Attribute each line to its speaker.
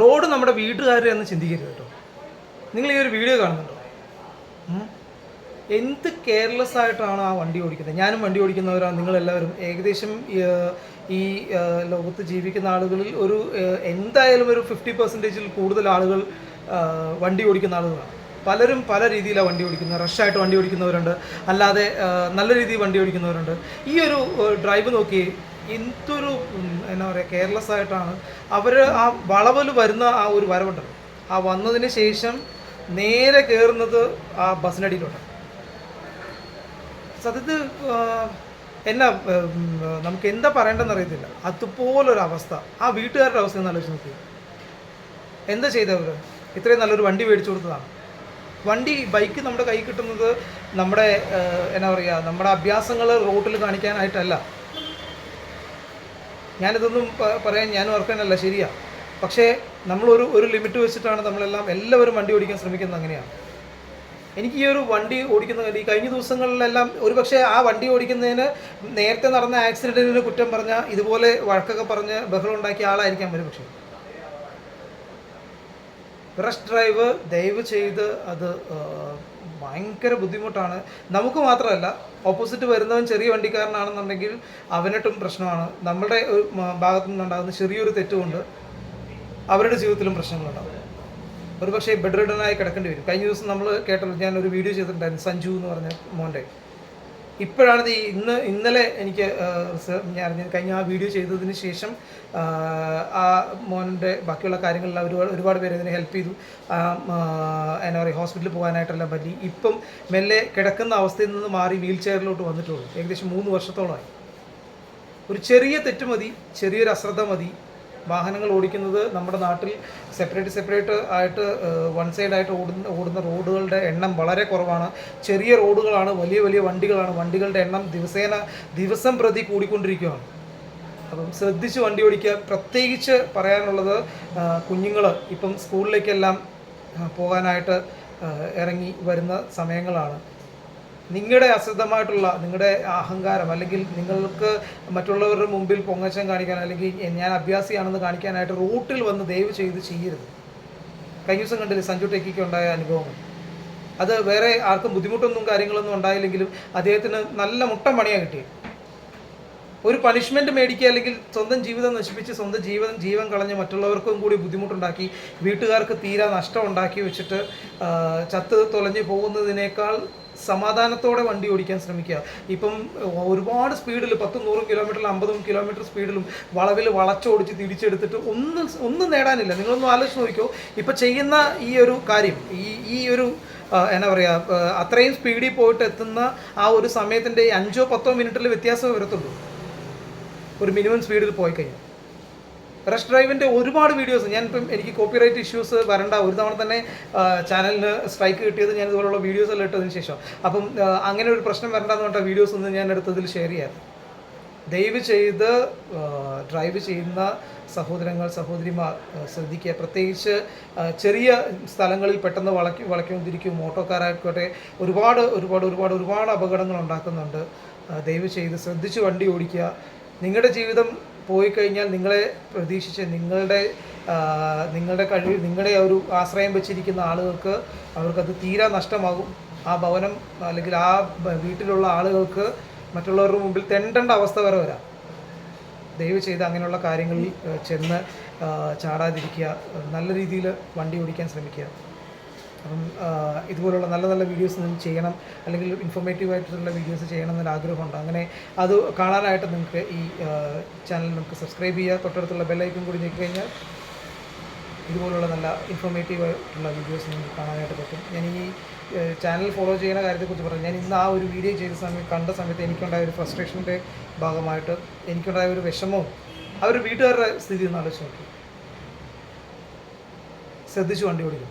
Speaker 1: Road നമ്മുടെ വീട്ടുകാരെ എന്ന് ചിന്തിക്കരുത് കേട്ടോ. നിങ്ങൾ ഈ ഒരു വീഡിയോ കാണുന്നുണ്ടോ? എന്ത് കെയർലെസ് ആയിട്ടാണ് ആ വണ്ടി ഓടിക്കുന്നത്? ഞാനും വണ്ടി ഓടിക്കുന്നവരാണ് നിങ്ങളെല്ലാവരും. ഏകദേശം ഈ ലോകത്ത് ജീവിക്കുന്ന ആളുകളിൽ ഒരു എന്തായാലും ഒരു ഫിഫ്റ്റി പെർസെന്റേജിൽ കൂടുതൽ ആളുകൾ വണ്ടി ഓടിക്കുന്ന ആളുകളാണ്. പലരും പല രീതിയിലാണ് വണ്ടി ഓടിക്കുന്നത്. റഷായിട്ട് വണ്ടി ഓടിക്കുന്നവരുണ്ട്. അല്ലാതെ നല്ല രീതിയിൽ വണ്ടി ഓടിക്കുന്നവരുണ്ട്. ഈ ഒരു ഡ്രൈവ് നോക്കി എന്തൊരു എന്താ പറയുക കെയർലെസ് ആയിട്ടാണ്. അവർ ആ വളവൽ വരുന്ന ആ ഒരു വരവുണ്ട് ആ വന്നതിന് ശേഷം നേരെ കയറുന്നത് ആ ബസ്സിനടിയിലുണ്ട് സത്യത്തിൽ എന്നാ നമുക്ക് എന്താ പറയേണ്ടതെന്ന് അറിയത്തില്ല. അതുപോലൊരവസ്ഥ. ആ വീട്ടുകാരുടെ അവസ്ഥ എന്ന് ആലോചിച്ച് നോക്കി. എന്താ ചെയ്തവർ ഇത്രയും നല്ലൊരു വണ്ടി മേടിച്ചു കൊടുത്തതാണ്. വണ്ടി ബൈക്ക് നമ്മുടെ കൈ കിട്ടുന്നത് നമ്മുടെ എന്നാ പറയുക നമ്മുടെ അഭ്യാസങ്ങൾ റോട്ടിൽ കാണിക്കാനായിട്ടല്ല. ഞാനിതൊന്നും പറയാൻ ഞാൻ ഓർക്കാനല്ല ശരിയാണ് പക്ഷേ നമ്മളൊരു ഒരു ലിമിറ്റ് വെച്ചിട്ടാണ് നമ്മളെല്ലാം എല്ലാവരും വണ്ടി ഓടിക്കാൻ ശ്രമിക്കുന്നത് അങ്ങനെയാണ്. എനിക്ക് ഈ ഒരു വണ്ടി ഓടിക്കുന്ന ഈ കഴിഞ്ഞ ദിവസങ്ങളിലെല്ലാം ഒരു പക്ഷേ ആ വണ്ടി ഓടിക്കുന്നതിന് നേരത്തെ നടന്ന ആക്സിഡന്റിന് കുറ്റം പറഞ്ഞ ഇതുപോലെ വഴക്കൊക്കെ പറഞ്ഞ് ബഹളം ഉണ്ടാക്കിയ ആളായിരിക്കാം ഒരു പക്ഷേ റഷ് ഡ്രൈവ് ദയവ് ചെയ്ത് അത് ഭയങ്കര ബുദ്ധിമുട്ടാണ്. നമുക്ക് മാത്രമല്ല ഓപ്പോസിറ്റ് വരുന്നവൻ ചെറിയ വണ്ടിക്കാരനാണെന്നുണ്ടെങ്കിൽ അവനിട്ടും പ്രശ്നമാണ്. നമ്മുടെ ഒരു ഭാഗത്തു നിന്നുണ്ടാകുന്ന ചെറിയൊരു തെറ്റുകൊണ്ട് അവരുടെ ജീവിതത്തിലും പ്രശ്നങ്ങളുണ്ടാകും. ഒരു പക്ഷേ ബെഡ് റിഡനായി കിടക്കേണ്ടി വരും. കഴിഞ്ഞ ദിവസം നമ്മൾ കേട്ടല്ലോ ഞാൻ ഒരു വീഡിയോ ചെയ്തിട്ടുണ്ടായിരുന്നു സഞ്ജു എന്ന് പറഞ്ഞ മോന്റെ. ഇപ്പോഴാണ് ഈ ഇന്ന് ഇന്നലെ എനിക്ക് ഞാൻ അറിഞ്ഞത് കഴിഞ്ഞ ആ വീഡിയോ ചെയ്തതിന് ശേഷം ആ, മോന്റെ ബാക്കിയുള്ള കാര്യങ്ങളെല്ലാം ഒരുപാട് ഒരുപാട് പേര് ഇതിനെ ഹെൽപ്പ് ചെയ്തു. എന്നാ പറയുക ഹോസ്പിറ്റലിൽ പോകാനായിട്ടെല്ലാം പറ്റി. ഇപ്പം മെല്ലെ കിടക്കുന്ന അവസ്ഥയിൽ നിന്ന് മാറി വീൽ ചെയറിലോട്ട് വന്നിട്ടുള്ളൂ. ഏകദേശം മൂന്ന് വർഷത്തോളമായി. ഒരു ചെറിയ തെറ്റ് മതി ചെറിയൊരു അശ്രദ്ധ മതി. വാഹനങ്ങൾ ഓടിക്കുന്നത് നമ്മുടെ നാട്ടിൽ സെപ്പറേറ്റ് സെപ്പറേറ്റ് ആയിട്ട് വൺ സൈഡായിട്ട് ഓടുന്ന ഓടുന്ന റോഡുകളുടെ എണ്ണം വളരെ കുറവാണ്. ചെറിയ റോഡുകളാണ് വലിയ വലിയ വണ്ടികളാണ്. വണ്ടികളുടെ എണ്ണം ദിവസേന ദിവസം പ്രതി കൂടിക്കൊണ്ടിരിക്കുകയാണ്. അപ്പം ശ്രദ്ധിച്ച് വണ്ടി ഓടിക്കുക. പ്രത്യേകിച്ച് പറയാനുള്ളത് കുഞ്ഞുങ്ങൾ ഇപ്പം സ്കൂളിലേക്കെല്ലാം പോകാനായിട്ട് ഇറങ്ങി വരുന്ന സമയങ്ങളാണ്. നിങ്ങളുടെ അശ്രദ്ധമായിട്ടുള്ള നിങ്ങളുടെ അഹങ്കാരം അല്ലെങ്കിൽ നിങ്ങൾക്ക് മറ്റുള്ളവരുടെ മുമ്പിൽ പൊങ്ങച്ചം കാണിക്കാൻ അല്ലെങ്കിൽ ഞാൻ അഭ്യാസിയാണെന്ന് കാണിക്കാനായിട്ട് റൂട്ടിൽ വന്ന് ദയവ് ചെയ്ത് ചെയ്യരുത്. കഴിഞ്ഞ ദിവസം കണ്ടില്ലേ സഞ്ജു ടെക്കിക്ക് ഉണ്ടായ അനുഭവങ്ങൾ അത് വേറെ ആർക്കും ബുദ്ധിമുട്ടൊന്നും കാര്യങ്ങളൊന്നും ഉണ്ടായില്ലെങ്കിലും അദ്ദേഹത്തിന് നല്ല മുട്ടം പണിയാണ് കിട്ടിയത് ഒരു പണിഷ്മെന്റ് മേടിക്കുക അല്ലെങ്കിൽ സ്വന്തം ജീവിതം നശിപ്പിച്ച് സ്വന്തം ജീവൻ ജീവൻ കളഞ്ഞ് മറ്റുള്ളവർക്കും കൂടി ബുദ്ധിമുട്ടുണ്ടാക്കി വീട്ടുകാർക്ക് തീരാ നഷ്ടം ഉണ്ടാക്കി വെച്ചിട്ട് ചത്ത് തൊലഞ്ഞു പോകുന്നതിനേക്കാൾ സമാധാനത്തോടെ വണ്ടി ഓടിക്കാൻ ശ്രമിക്കുക. ഇപ്പം ഒരുപാട് സ്പീഡിൽ പത്തും നൂറും കിലോമീറ്ററിൽ അമ്പതും കിലോമീറ്റർ സ്പീഡിലും വളവിൽ വളച്ചോടിച്ച് തിരിച്ചെടുത്തിട്ട് ഒന്നും ഒന്നും നേടാനില്ല. നിങ്ങളൊന്നും ആലോചിച്ച് നോക്കിയോ ഇപ്പം ചെയ്യുന്ന ഈ ഒരു കാര്യം ഈ ഈ ഒരു എന്നാ പറയുക അത്രയും സ്പീഡിൽ പോയിട്ട് എത്തുന്ന ആ ഒരു സമയത്തിന്റെ അഞ്ചോ പത്തോ മിനിറ്റിൽ വ്യത്യാസം വരത്തുള്ളൂ. ഒരു മിനിമം സ്പീഡിൽ പോയി കഴിഞ്ഞു റഷ് ഡ്രൈവിന്റെ ഒരുപാട് വീഡിയോസ് ഞാൻ ഇപ്പം എനിക്ക് കോപ്പിറൈറ്റ് ഇഷ്യൂസ് വരണ്ട. ഒരു തവണ തന്നെ ചാനലിന് സ്ട്രൈക്ക് കിട്ടിയത് ഞാൻ ഇതുപോലുള്ള വീഡിയോസ് എല്ലാം ഇട്ടതിന് ശേഷം. അപ്പം അങ്ങനെ ഒരു പ്രശ്നം വരണ്ടെന്ന് പറഞ്ഞ വീഡിയോസ് ഒന്നും ഞാൻ എടുത്തതിൽ ഷെയർ ചെയ്യാറ് ദയവ് ചെയ്ത് ഡ്രൈവ് ചെയ്യുന്ന സഹോദരങ്ങൾ സഹോദരിമാർ ശ്രദ്ധിക്കുക. പ്രത്യേകിച്ച് ചെറിയ സ്ഥലങ്ങളിൽ പെട്ടെന്ന് വളക്കി വളയ്ക്കൊണ്ടിരിക്കും ഓട്ടോക്കാരായിക്കോട്ടെ ഒരുപാട് ഒരുപാട് ഒരുപാട് ഒരുപാട് അപകടങ്ങൾ ഉണ്ടാക്കുന്നുണ്ട്. ദയവ് ചെയ്ത് ശ്രദ്ധിച്ച് വണ്ടി ഓടിക്കുക. നിങ്ങളുടെ ജീവിതം പോയി കഴിഞ്ഞാൽ നിങ്ങളെ പ്രതീക്ഷിച്ച് നിങ്ങളുടെ നിങ്ങളുടെ കഴിവ് നിങ്ങളുടെ ഒരു ആശ്രയം വെച്ചിരിക്കുന്ന ആളുകൾക്ക് അവർക്കത് തീരാ നഷ്ടമാകും. ആ ഭവനം അല്ലെങ്കിൽ ആ വീട്ടിലുള്ള ആളുകൾക്ക് മറ്റുള്ളവരുടെ മുമ്പിൽ തെണ്ടേണ്ട അവസ്ഥ വരെ വരാം. ദയവ് ചെയ്ത് അങ്ങനെയുള്ള കാര്യങ്ങളിൽ ചെന്ന് ചാടാതിരിക്കുക. നല്ല രീതിയിൽ വണ്ടി ഓടിക്കാൻ ശ്രമിക്കുക. അപ്പം ഇതുപോലുള്ള നല്ല നല്ല വീഡിയോസ് നിങ്ങൾ ചെയ്യണം അല്ലെങ്കിൽ ഇൻഫോർമേറ്റീവ് ആയിട്ടുള്ള വീഡിയോസ് ചെയ്യണം എന്നൊരു ആഗ്രഹമുണ്ട്. അങ്ങനെ അത് കാണാനായിട്ട് നിങ്ങൾക്ക് ഈ ചാനൽ നമുക്ക് സബ്സ്ക്രൈബ് ചെയ്യുക തൊട്ടടുത്തുള്ള ബെല്ലൈക്കൺ കൂടി ഞെക്കി കഴിഞ്ഞാൽ ഇതുപോലുള്ള നല്ല ഇൻഫോർമേറ്റീവ് ആയിട്ടുള്ള വീഡിയോസ് നിങ്ങൾക്ക് കാണാനായിട്ട് പറ്റും. ഞാൻ ഈ ചാനൽ ഫോളോ ചെയ്യുന്ന കാര്യത്തെക്കുറിച്ച് പറഞ്ഞു ഞാൻ ഇന്ന് ആ ഒരു വീഡിയോ ചെയ്ത സമയം കണ്ട സമയത്ത് എനിക്കുണ്ടായ ഒരു ഫ്രസ്ട്രേഷന്റെ ഭാഗമായിട്ട് എനിക്കുണ്ടായ ഒരു വിഷമവും ഒരു വീട്ടുകാരുടെ സ്ഥിതി ഒന്ന് ആലോചിച്ച് നോക്കി. ശ്രദ്ധിച്ച് വണ്ടി ഓടിക്കും.